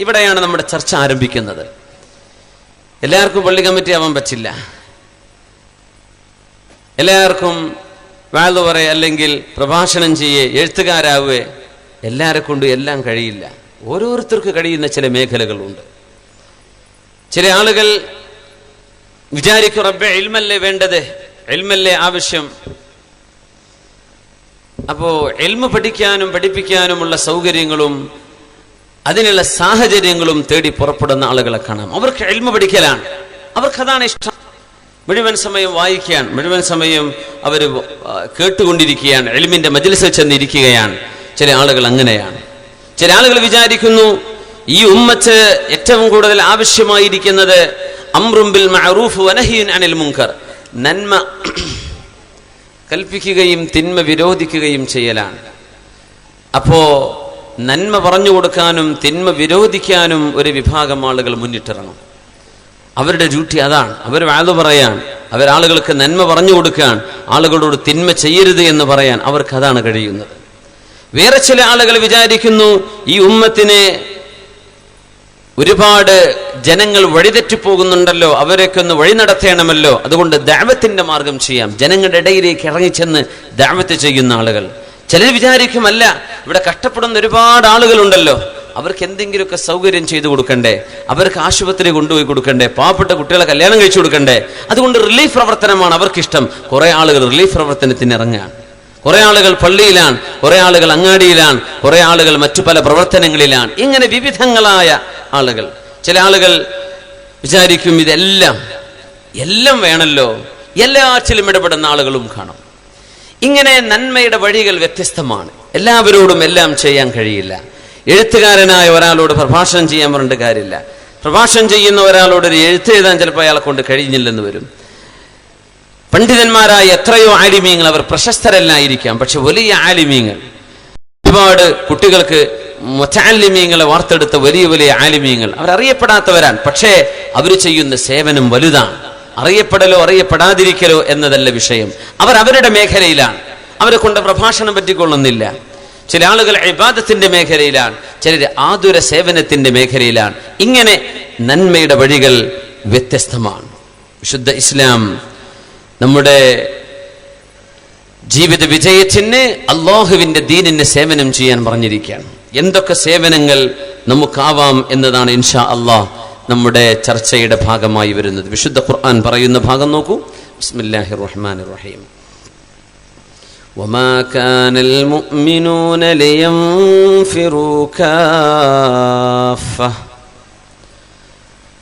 ഇവിടെയാണ് നമ്മുടെ ചർച്ച ആരംഭിക്കുന്നത്. എല്ലാവർക്കും പള്ളി കമ്മിറ്റി ആവാൻ പറ്റില്ല. എല്ലാവർക്കും വാഴ്ന്നു പറയ അല്ലെങ്കിൽ പ്രഭാഷണം ചെയ്യേ എഴുത്തുകാരാവേ എല്ലാരെ കൊണ്ടും എല്ലാം കഴിയില്ല. ഓരോരുത്തർക്ക് കഴിയുന്ന ചില മേഖലകളുണ്ട്. ചില ആളുകൾ വിചാരിക്കും റബ്ബെ എൽമല്ലേ വേണ്ടത്? എൽമല്ലേ ആവശ്യം? അപ്പോ എൽമ പഠിക്കാനും പഠിപ്പിക്കാനുമുള്ള സൗകര്യങ്ങളും അതിനുള്ള സാഹചര്യങ്ങളും തേടി പുറപ്പെടുന്ന ആളുകളെ കാണാം. അവർക്ക് എൽമ പഠിക്കലാണ് അവർക്ക് അതാണ് ഇഷ്ടം. മുഴുവൻ സമയം വായിക്കുകയാണ് മുഴുവൻ സമയം അവർ കേട്ടുകൊണ്ടിരിക്കുകയാണ്. എൽമിന്റെ മജിൽസിൽ ചെന്നിരിക്കുകയാണ്. ചില ആളുകൾ അങ്ങനെയാണ്. ചില ആളുകൾ വിചാരിക്കുന്നു ഈ ഉമ്മത്ത് ഏറ്റവും കൂടുതൽ ആവശ്യമായിരിക്കുന്നത് അമ്രുംബിൽ മഅറൂഫ് വനഹിയുൻ അനിൽ മുങ്കർ നന്മ കൽപ്പിക്കുകയും തിന്മ വിരോധിക്കുകയും ചെയ്യലാണ്. അപ്പോ നന്മ പറഞ്ഞു കൊടുക്കാനും തിന്മ വിരോധിക്കാനും ഒരു വിഭാഗം ആളുകൾ മുന്നിട്ടിറങ്ങും. അവരുടെ ഡ്യൂട്ടി അതാണ്. അവർ വാതു പറയാൻ അവരാളുകൾക്ക് നന്മ പറഞ്ഞു കൊടുക്കാൻ ആളുകളോട് തിന്മ ചെയ്യരുത് എന്ന് പറയാൻ അവർക്ക് അതാണ് കഴിയുന്നത്. വേറെ ചില ആളുകൾ വിചാരിക്കുന്നു ഈ ഉമ്മത്തിനെ ഒരുപാട് ജനങ്ങൾ വഴിതെറ്റിപ്പോകുന്നുണ്ടല്ലോ അവരെയൊക്കെ ഒന്ന് വഴി നടത്തേണമല്ലോ. അതുകൊണ്ട് ദാവത്തിന്റെ മാർഗം ചെയ്യാം. ജനങ്ങളുടെ ഇടയിലേക്ക് ഇറങ്ങിച്ചെന്ന് ദാവത്ത് ചെയ്യുന്ന ആളുകൾ. ചിലർ വിചാരിക്കുമല്ല ഇവിടെ കഷ്ടപ്പെടുന്ന ഒരുപാട് ആളുകളുണ്ടല്ലോ. അവർക്ക് എന്തെങ്കിലുമൊക്കെ സൗകര്യം ചെയ്തു കൊടുക്കണ്ടേ? അവർക്ക് ആശുപത്രി കൊണ്ടുപോയി കൊടുക്കണ്ടേ? പാവപ്പെട്ട കുട്ടികളെ കല്യാണം കഴിച്ചു കൊടുക്കണ്ടേ? അതുകൊണ്ട് റിലീഫ് പ്രവർത്തനമാണ് അവർക്കിഷ്ടം. കുറെ ആളുകൾ റിലീഫ് പ്രവർത്തനത്തിന് ഇറങ്ങുകയാണ്. കുറെ ആളുകൾ പള്ളിയിലാണ് കുറെ ആളുകൾ അങ്ങാടിയിലാണ് കുറെ ആളുകൾ മറ്റു പല പ്രവർത്തനങ്ങളിലാണ്. ഇങ്ങനെ വിവിധങ്ങളായ ആളുകൾ. ചില ആളുകൾ വിചാരിക്കും ഇതെല്ലാം എല്ലാം വേണമല്ലോ എല്ലാറ്റിലും ഇടപെടുന്ന ആളുകളും കാണും. ഇങ്ങനെ നന്മയുടെ വഴികൾ വ്യത്യസ്തമാണ്. എല്ലാവരോടും എല്ലാം ചെയ്യാൻ കഴിയില്ല. എഴുത്തുകാരനായ ഒരാളോട് പ്രഭാഷണം ചെയ്യാൻ പറഞ്ഞിട്ട് കാര്യമില്ല. പ്രഭാഷണം ചെയ്യുന്ന ഒരാളോട് ഒരു എഴുത്ത് എഴുതാൻ ചിലപ്പോൾ അയാളെ കൊണ്ട് കഴിഞ്ഞില്ലെന്ന് വരും. പണ്ഡിതന്മാരായ എത്രയോ ആലിമീങ്ങൾ അവർ പ്രശസ്തരല്ലായിരിക്കാം. പക്ഷെ വലിയ ആലിമീങ്ങൾ. ഒരുപാട് കുട്ടികൾക്ക് മൊറ്റാലിമീങ്ങളെ വാർത്തെടുത്ത വലിയ വലിയ ആലിമീങ്ങൾ. അവർ അറിയപ്പെടാത്തവരാണ് പക്ഷേ അവർ ചെയ്യുന്ന സേവനം വലുതാണ്. അറിയപ്പെടലോ അറിയപ്പെടാതിരിക്കലോ എന്നതല്ല വിഷയം. അവർ അവരുടെ മേഖലയിലാണ്. അവരെ കൊണ്ട് പ്രഭാഷണം പറ്റിക്കൊള്ളുന്നില്ല. ചില ആളുകൾ ഇബാദത്തിന്റെ മേഖലയിലാണ് ചിലർ ആതുര സേവനത്തിന്റെ മേഖലയിലാണ്. ഇങ്ങനെ നന്മയുടെ വഴികൾ വ്യത്യസ്തമാണ്. വിശുദ്ധ ഇസ്ലാം നമ്മുടെ ജീവിത വിജയത്തിന് അള്ളാഹുവിന്റെ ദീനിന് സേവനം ചെയ്യാൻ പറഞ്ഞിരിക്കുകയാണ്. എന്തൊക്കെ സേവനങ്ങൾ നമുക്കാവാം എന്നതാണ് ഇൻഷാ അള്ളാഹ് നമ്മുടെ ചർച്ചയുടെ ഭാഗമായി വരുന്നത് വിശുദ്ധ ഖുർആൻ പറയുന്ന ഭാഗം നോക്കൂ ബിസ്മില്ലാഹിർ റഹ്മാനിർ റഹീം وما كان المؤمنون لينفروا كافة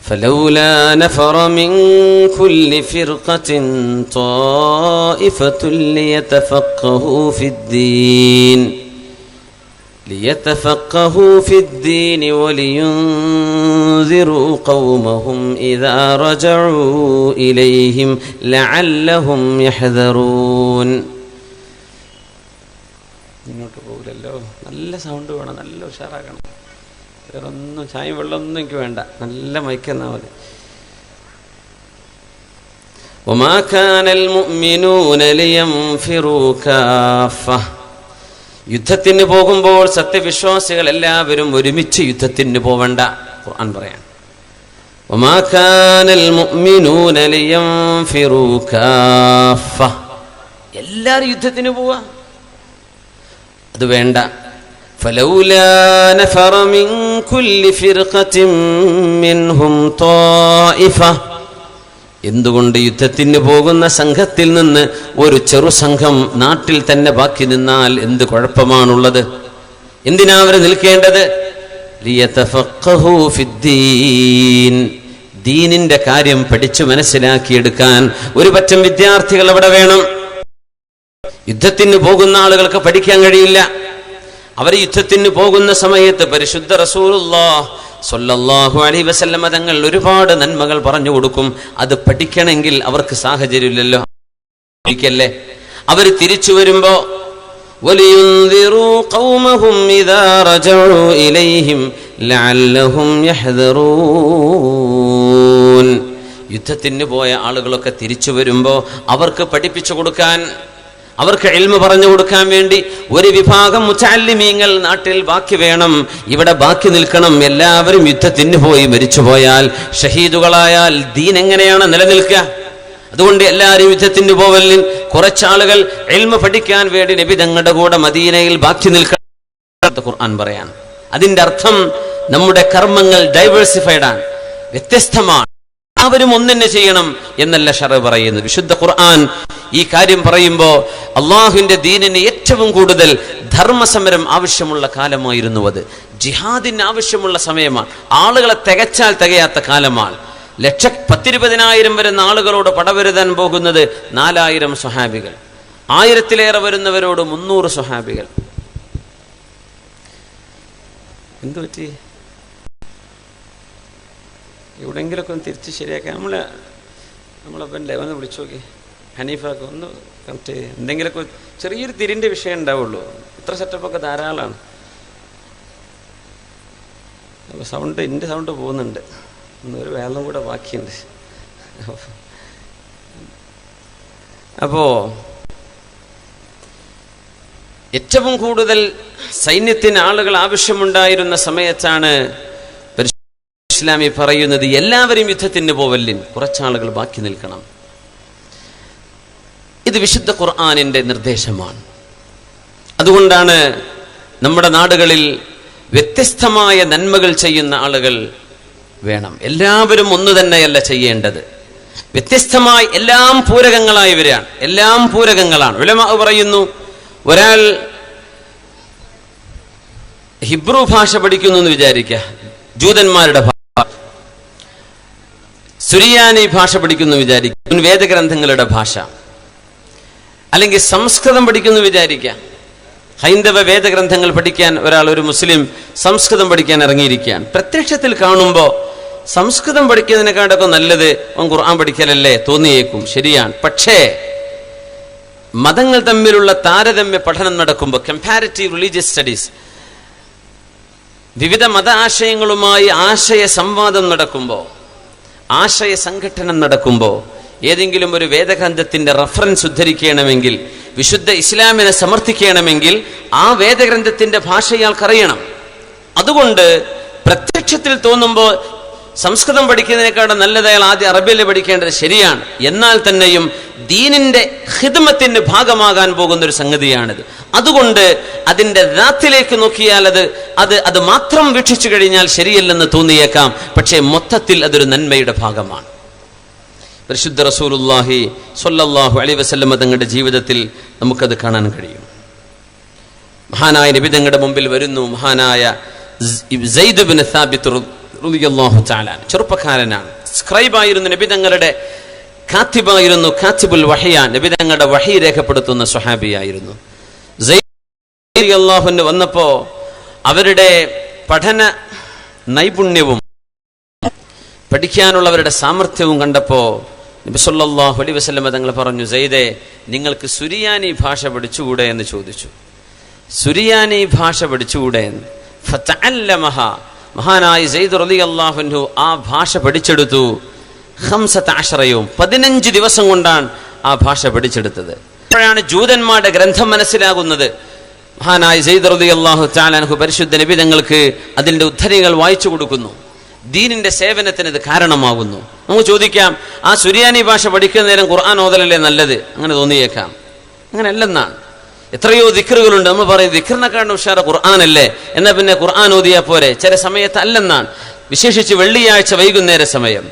فلولا نفر من كل فرقة طائفة ليتفقهوا في الدين ليتفقهوا في الدين ولينذروا قومهم إذا رجعوا إليهم لعلهم يحذرون ഇങ്ങോട്ട് പോകില്ലല്ലോ നല്ല സൗണ്ട് വേണം നല്ല ഉഷാറാക്കണം വേറെ ഒന്നും ചായയും വെള്ളമൊന്നും എനിക്ക് വേണ്ട നല്ല മൈക്കെന്നാ മതി وما كان المؤمنون لينفروا كافة യുദ്ധത്തിന് പോകുമ്പോൾ സത്യവിശ്വാസികൾ എല്ലാവരും ഒരുമിച്ച് യുദ്ധത്തിന് പോവണ്ട ഖുർആൻ പറയാൻ وما كان المؤمنون لينفروا كافة എല്ലാവരും യുദ്ധത്തിന് പോവാ അത് വേണ്ട فلولا نفر من كل فرقة منهم طائفة എന്തുകൊണ്ട് യുദ്ധത്തിന് പോകുന്ന സംഘത്തിൽ നിന്ന് ഒരു ചെറു സംഘം നാട്ടിൽ തന്നെ ബാക്കി നിന്നാൽ എന്ത് കുഴപ്പമാണുള്ളത് എന്തിനാ അവർ നിൽക്കേണ്ടത് ലിയതഫഖഹു ഫിദ്ദീൻ. ദീനിന്റെ കാര്യം പഠിച്ചു മനസ്സിലാക്കിയെടുക്കാൻ ഒരു പറ്റം വിദ്യാർത്ഥികൾ അവിടെ വേണം. യുദ്ധത്തിന് പോകുന്ന ആളുകൾക്ക് പഠിക്കാൻ കഴിയില്ല. അവർ യുദ്ധത്തിന് പോകുന്ന സമയത്ത് പരിശുദ്ധ റസൂലുള്ളാ സ്വല്ലല്ലാഹു അലൈഹി വസല്ലമ തങ്ങൾ ഒരുപാട് നന്മകൾ പറഞ്ഞു കൊടുക്കും. അത് പഠിക്കണമെങ്കിൽ അവർക്ക് സാഹചര്യമില്ലല്ലോ. അവർ തിരിച്ചു വരുമ്പോ وَلِيُنذِرُوا قَوْمَهُمْ إِذَا رَجَعُوا إِلَيْهِمْ لَعَلَّهُمْ يَحْذَرُونَ യുദ്ധത്തിന് പോയ ആളുകളൊക്കെ തിരിച്ചു വരുമ്പോൾ അവർക്ക് പഠിപ്പിച്ചു കൊടുക്കാൻ അവർക്ക് എൽമ പറഞ്ഞു കൊടുക്കാൻ വേണ്ടി ഒരു വിഭാഗം മുച്ചാലിമീങ്ങൾ നാട്ടിൽ ബാക്കി വേണം ഇവിടെ ബാക്കി നിൽക്കണം എല്ലാവരും യുദ്ധത്തിന് പോയി മരിച്ചുപോയാൽ ഷഹീദുകളായാൽ ദീൻ എങ്ങനെയാണ് നിലനിൽക്കുക അതുകൊണ്ട് എല്ലാവരും യുദ്ധത്തിന്റെ പോവലിൽ കുറച്ചാളുകൾ എൽമ പഠിക്കാൻ വേണ്ടി നബി തങ്ങളുടെ കൂടെ മദീനയിൽ ബാക്കി നിൽക്കാൻ ഖുർആൻ പറയാൻ അതിന്റെ അർത്ഥം നമ്മുടെ കർമ്മങ്ങൾ ഡൈവേഴ്സിഫൈഡ് ആണ് വ്യത്യസ്തമാണ്. എല്ലാവരും ഒന്നെന്നെ ചെയ്യണം എന്നല്ല ഷറ പറയുന്നത്. വിശുദ്ധ ഖുർആൻ ഈ കാര്യം പറയുമ്പോൾ അള്ളാഹുവിന്റെ ദീനിന് ഏറ്റവും കൂടുതൽ ധർമ്മസമരം ആവശ്യമുള്ള കാലമായിരുന്നു അത്. ജിഹാദിന് ആവശ്യമുള്ള സമയമാണ്. ആളുകളെ തികച്ചാൽ തികയാത്ത കാലമാണ്. ലക്ഷ പത്തിരുപതിനായിരം വരുന്ന ആളുകളോട് പടവരുതാൻ പോകുന്നത് നാലായിരം സ്വഹാബികൾ. ആയിരത്തിലേറെ വരുന്നവരോട് മുന്നൂറ് സ്വഹാബികൾ. എന്തു പറ്റി? എവിടെയെങ്കിലൊക്കെ ഒന്ന് തിരിച്ച് ശരിയാക്കാം നമ്മൾ നമ്മളപ്പന്റെ ഒന്ന് വിളിച്ചു നോക്കി. ഹനീഫാക്ക് ഒന്ന് കറക്റ്റ് എന്തെങ്കിലുമൊക്കെ ചെറിയൊരു തിരിന്റെ വിഷയം ഉണ്ടാവുള്ളൂ. ഇത്ര സെറ്റപ്പൊക്കെ ധാരാളമാണ്. അപ്പോൾ സൗണ്ട് എന്റെ സൗണ്ട് പോകുന്നുണ്ട്. ഒരു വേദന കൂടെ ബാക്കിയുണ്ട്. അപ്പോ ഏറ്റവും കൂടുതൽ സൈന്യത്തിന് ആളുകൾ ആവശ്യമുണ്ടായിരുന്ന സമയത്താണ് ഇസ്ലാമി പറയുന്നത് എല്ലാവരും യുദ്ധത്തിന് പോവല്ലിൻ കുറച്ചാളുകൾ ബാക്കി നിൽക്കണം. ഇത് വിശുദ്ധ ഖുർആാനിന്റെ നിർദ്ദേശമാണ്. അതുകൊണ്ടാണ് നമ്മുടെ നാടുകളിൽ വ്യത്യസ്തമായ നന്മകൾ ചെയ്യുന്ന ആളുകൾ വേണം. എല്ലാവരും ഒന്ന് തന്നെയല്ല ചെയ്യേണ്ടത്. വ്യത്യസ്തമായി എല്ലാം പൂരകങ്ങളായി വരികയാണ് എല്ലാം പൂരകങ്ങളാണ്. ഉലമ പറയുന്നു ഒരാൾ ഹിബ്രു ഭാഷ പഠിക്കുന്നു എന്ന് വിചാരിക്കുക ജൂതന്മാരുടെ സുരിയാനി ഭാഷ പഠിക്കുന്നു വിചാരിക്കുക വേദഗ്രന്ഥങ്ങളുടെ ഭാഷ. അല്ലെങ്കിൽ സംസ്കൃതം പഠിക്കുന്നു വിചാരിക്കുക ഹൈന്ദവ വേദഗ്രന്ഥങ്ങൾ പഠിക്കാൻ ഒരാൾ ഒരു മുസ്ലിം സംസ്കൃതം പഠിക്കാൻ ഇറങ്ങിയിരിക്കുകയാണ്. പ്രത്യക്ഷത്തിൽ കാണുമ്പോൾ സംസ്കൃതം പഠിക്കുന്നതിനെക്കാട്ടൊക്കെ നല്ലത് അവൻ ഖുർആൻ പഠിക്കലല്ലേ? തോന്നിയേക്കും. ശരിയാണ്. പക്ഷേ മതങ്ങൾ തമ്മിലുള്ള താരതമ്യ പഠനം നടക്കുമ്പോൾ കമ്പാരിറ്റീവ് റിലീജിയസ് സ്റ്റഡീസ് വിവിധ മത ആശയങ്ങളുമായി ആശയ സംവാദം നടക്കുമ്പോൾ ആശയ സംഘടനം നടക്കുമ്പോൾ ഏതെങ്കിലും ഒരു വേദഗ്രന്ഥത്തിന്റെ റഫറൻസ് ഉദ്ധരിക്കണമെങ്കിൽ വിശുദ്ധ ഇസ്ലാമിനെ സമർത്ഥിക്കണമെങ്കിൽ ആ വേദഗ്രന്ഥത്തിന്റെ ഭാഷ ഇയാൾക്കറിയണം അതുകൊണ്ട് പ്രത്യക്ഷത്തിൽ തോന്നുമ്പോൾ സംസ്കൃതം പഠിക്കുന്നതിനേക്കാളും നല്ലത് അയാൾ ആദ്യം അറബിയിൽ പഠിക്കേണ്ടത് ശരിയാണ്. എന്നാൽ തന്നെയും ദീനിന്റെ ഹിദ്മത്തിന്റെ ഭാഗമാകാൻ പോകുന്ന ഒരു സംഗതിയാണിത്. അതുകൊണ്ട് അതിന്റെ ദാത്തിലേക്ക് നോക്കിയാൽ അത് അത് അത് മാത്രം വീക്ഷിച്ചു കഴിഞ്ഞാൽ ശരിയല്ലെന്ന് തോന്നിയേക്കാം. പക്ഷേ മൊത്തത്തിൽ അതൊരു നന്മയുടെ ഭാഗമാണ്. പരിശുദ്ധ റസൂലുല്ലാഹി സൊല്ലാഹു അലി വസല്ലമ തങ്ങളുടെ ജീവിതത്തിൽ നമുക്കത് കാണാൻ കഴിയും. മഹാനായ നബി തങ്ങളുടെ മുമ്പിൽ വരുന്നു. മഹാനായ സൈദ് ബിൻ സാബിത്ത് ചെറുപ്പക്കാരനാണ്. സ്ക്രൈബായിരുന്നു നബി തങ്ങളുടെ കാത്തിബായിരുന്നു കാത്തിബുൽ വഹിയ നബി തങ്ങളുടെ വഹി രേഖപ്പെടുത്തുന്ന സ്വഹാബിയായിരുന്നു. അള്ളാഹുന് വന്നപ്പോ അവരുടെ പഠന നൈപുണ്യവും പഠിക്കാനുള്ളവരുടെ സാമർഥ്യവും കണ്ടപ്പോ നബിസൊല്ലാഹു അലൈ വസ്ലമ തങ്ങൾ പറഞ്ഞു സെയ്ദേ നിങ്ങൾക്ക് സുരിയാനി ഭാഷ പഠിച്ചുകൂടെ? എന്ന് ചോദിച്ചു. സുരിയാനി ഭാഷ പഠിച്ചുകൂടെ എന്ന്. മഹാനായ സെയ്ദ് റലി അള്ളാഹുൻഹു ആ ഭാഷ പഠിച്ചെടുത്തു. ഹംസത്ത് ആശ്രയവും പതിനഞ്ച് ദിവസം കൊണ്ടാണ് ആ ഭാഷ പഠിച്ചെടുത്തത്. അപ്പോഴാണ് ജൂതന്മാരുടെ ഗ്രന്ഥം മനസ്സിലാകുന്നത്. മഹാനായ സെയ്ദ് റലി അള്ളാഹു താലാൻഹു പരിശുദ്ധ നിബിതങ്ങൾക്ക് അതിന്റെ ഉദ്ധരികൾ വായിച്ചു കൊടുക്കുന്നു. ദീനിന്റെ സേവനത്തിന് ഇത് കാരണമാകുന്നു. നമുക്ക് ചോദിക്കാം ആ സുരിയാനി ഭാഷ പഠിക്കുന്ന നേരം ഖുർആൻ ഓതലല്ലേ നല്ലത്? അങ്ങനെ തോന്നിയേക്കാം. അങ്ങനെ അല്ലെന്നാണ് എത്രയോ ദിക്കറുകളുണ്ട് നമ്മൾ പറയും ദിക്കറിനെക്കാണ്ട് ഉഷാറ ഖുർആാനല്ലേ? എന്നാൽ പിന്നെ ഖുർആൻ ഓതിയാ പോരെ. ചില സമയത്ത് അല്ലെന്നാണ് വിശേഷിച്ച് വെള്ളിയാഴ്ച വൈകുന്നേര സമയം.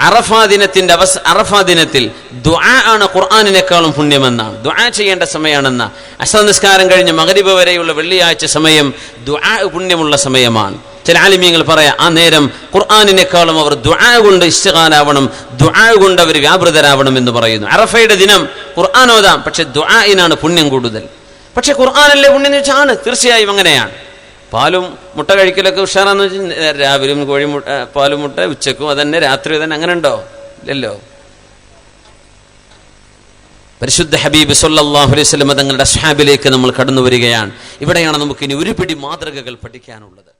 അറഫാ ദിനത്തിന്റെ അവസ അറഫാ ദിനത്തിൽ ദ്വാ ആണ് ഖുർആാനിനേക്കാളും പുണ്യമെന്നാണ്. ദ്വാ ചെയ്യേണ്ട സമയമാണെന്ന. അസർ നിസ്കാരം കഴിഞ്ഞ് മകരിബ് വരെയുള്ള വെള്ളിയാഴ്ച സമയം ദ്വാ പുണ്യമുള്ള സമയമാണ്. ചില ആലിമ്യങ്ങൾ പറയാം ആ നേരം ഖുർആാനിനേക്കാളും അവർ ദ്വാ കൊണ്ട് ഇഷ്ടകാലാവണം ദ്വാ കൊണ്ട് അവർ വ്യാപൃതരാവണം എന്ന് പറയുന്നു. അറഫയുടെ ദിനം ഖുർആാനോദാം പക്ഷെ ദുആഇനാണ് പുണ്യം കൂടുതൽ. പക്ഷെ ഖുർആാനല്ലേ പുണ്യം എന്ന് വെച്ചാണ് തീർച്ചയായും അങ്ങനെയാണ്. പാലും മുട്ട കഴിക്കലൊക്കെ ഉഷാറാന്ന് വെച്ചാൽ രാവിലെയും കോഴിമുട്ട പാലും മുട്ട ഉച്ചക്കും അതന്നെ രാത്രി തന്നെ അങ്ങനെ ഉണ്ടോ? ഇല്ലല്ലോ. പരിശുദ്ധ ഹബീബ് സല്ലാഹു അലൈഹി തങ്ങളുടെ അസ്ഹാബിലേക്ക് നമ്മൾ കടന്നു വരികയാണ്. ഇവിടെയാണ് നമുക്ക് ഇനി ഒരു പിടി മാതൃകകൾ പഠിക്കാനുള്ളത്.